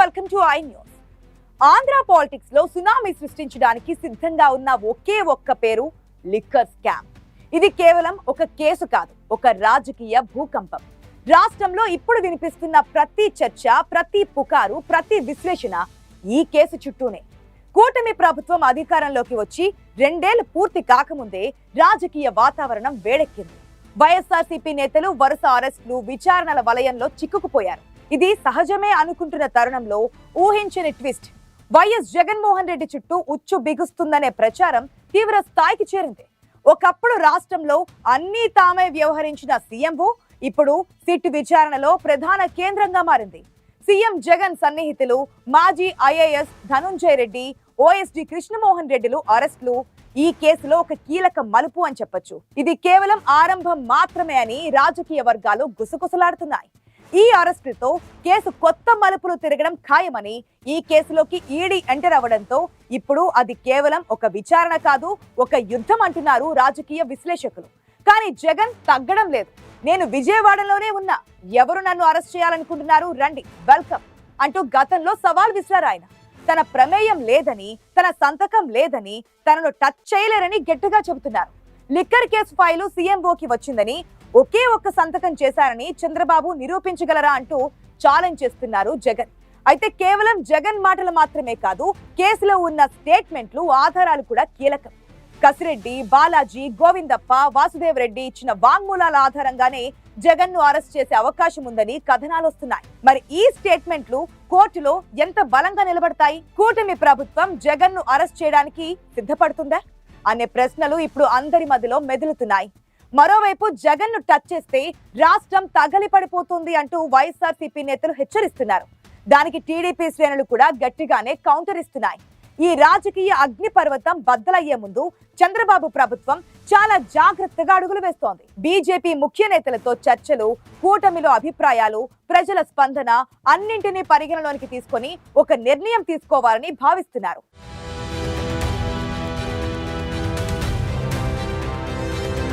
Welcome to I news. Andhra పాలిటిక్స్లో tsunami సృష్టించడానికి సిద్ధంగా ఉన్న ఒకే ఒక్క పేరు లిక్కర్ స్కామ్. ఇది కేవలం ఒక కేసు కాదు ఒక రాజకీయ భూకంపం. రాష్ట్రంలో ఇప్పుడు వినిపిస్తున్న ప్రతి చర్చ ప్రతి పుకారు ప్రతి విశ్లేషణ ఈ కేసు చుట్టూనే. కూటమి ప్రభుత్వం అధికారంలోకి వచ్చి రెండేళ్ళు పూర్తి కాకముందే రాజకీయ వాతావరణం వేడెక్కింది. వైఎస్ఆర్సీపీ నేతలు వరుస అరెస్టులు విచారణల వలయంలో చిక్కుకుపోయారు. ఇది సహజమే అనుకుంటున్న తరుణంలో ఊహించని ట్విస్ట్. వైఎస్ జగన్మోహన్ రెడ్డి చుట్టూ ఉచ్చు బిగుస్తుందనే ప్రచారం తీవ్ర స్థాయికి చేరింది. ఒకప్పుడు రాష్ట్రంలో అన్ని తామే వ్యవహరించిన సీఎంఓ ఇప్పుడు సిట్ విచారణలో ప్రధాన కేంద్రంగా మారింది. సీఎం జగన్ సన్నిహితులు మాజీ ఐఏఎస్ ధనుంజయ రెడ్డి ఓఎస్డి కృష్ణమోహన్ రెడ్డిలు అరెస్టులు. ఈ కేసులో ఒక కీలక మలుపు అని చెప్పొచ్చు. ఇది కేవలం ఆరంభం మాత్రమే అని రాజకీయ వర్గాలు గుసగుసలాడుతున్నాయి. ఈ అరెస్టుతో కేసు కొత్త మలుపులు తిరగడం ఖాయమని ఈ కేసులోకి ఈడీ ఎంటర్ అవ్వడంతో ఇప్పుడు అది కేవలం ఒక విచారణ కాదు ఒక యుద్ధం అంటున్నారు రాజకీయ విశ్లేషకులు. కానీ జగన్ తగ్గడం లేదు. నేను విజయవాడలోనే ఉన్నా. ఎవరు నన్ను అరెస్ట్ చేయాలనుకుంటున్నారు? రండి వెల్కమ్ అంటూ గతంలో సవాల్ విసిరారు ఆయన. తన ప్రమేయం లేదని తన సంతకం లేదని తనను టచ్ చేయలేరని గట్టిగా చెబుతున్నారు. లిక్కర్ కేసు ఫైలు సీఎంఓకి వచ్చిందని ఒకే ఒక్క సంతకం చేశారని చంద్రబాబు నిరూపించగలరా అంటూ ఛాలెంజ్ చేస్తున్నారు జగన్. అయితే కేవలం జగన్ మాటలు మాత్రమే కాదు కేసులో ఉన్న స్టేట్మెంట్లు ఆధారాలు కూడా కీలకం. కసిరెడ్డి బాలాజీ గోవిందప్ప వాసుదేవ్ రెడ్డి ఇచ్చిన వాంగ్మూలాల ఆధారంగానే జగన్ను అరెస్ట్ చేసే అవకాశం ఉందని కథనాలు వస్తున్నాయి. మరి ఈ స్టేట్మెంట్లు కోర్టులో ఎంత బలంగా నిలబడతాయి? కూటమి ప్రభుత్వం జగన్ను అరెస్ట్ చేయడానికి సిద్ధపడుతుందా? అనే ప్రశ్నలు ఇప్పుడు అందరి మధ్యలో మెదులుతున్నాయి. మరోవైపు జగన్ను టచ్ చేస్తే రాష్ట్రం తగలి పడిపోతుంది అంటూ వైఎస్ఆర్సీపీ నేతలు హెచ్చరిస్తున్నారు. దానికి టీడీపీ శ్రేణులు కూడా గట్టిగానే కౌంటర్ ఇస్తున్నాయి. ఈ రాజకీయ అగ్నిపర్వతం బద్దలయ్యే ముందు చంద్రబాబు ప్రభుత్వం చాలా జాగ్రత్తగా అడుగులు వేస్తోంది. బీజేపీ ముఖ్య నేతలతో చర్చలు కూటమిలో అభిప్రాయాలు ప్రజల స్పందన అన్నింటినీ పరిగణలోనికి తీసుకొని ఒక నిర్ణయం తీసుకోవాలని భావిస్తున్నారు.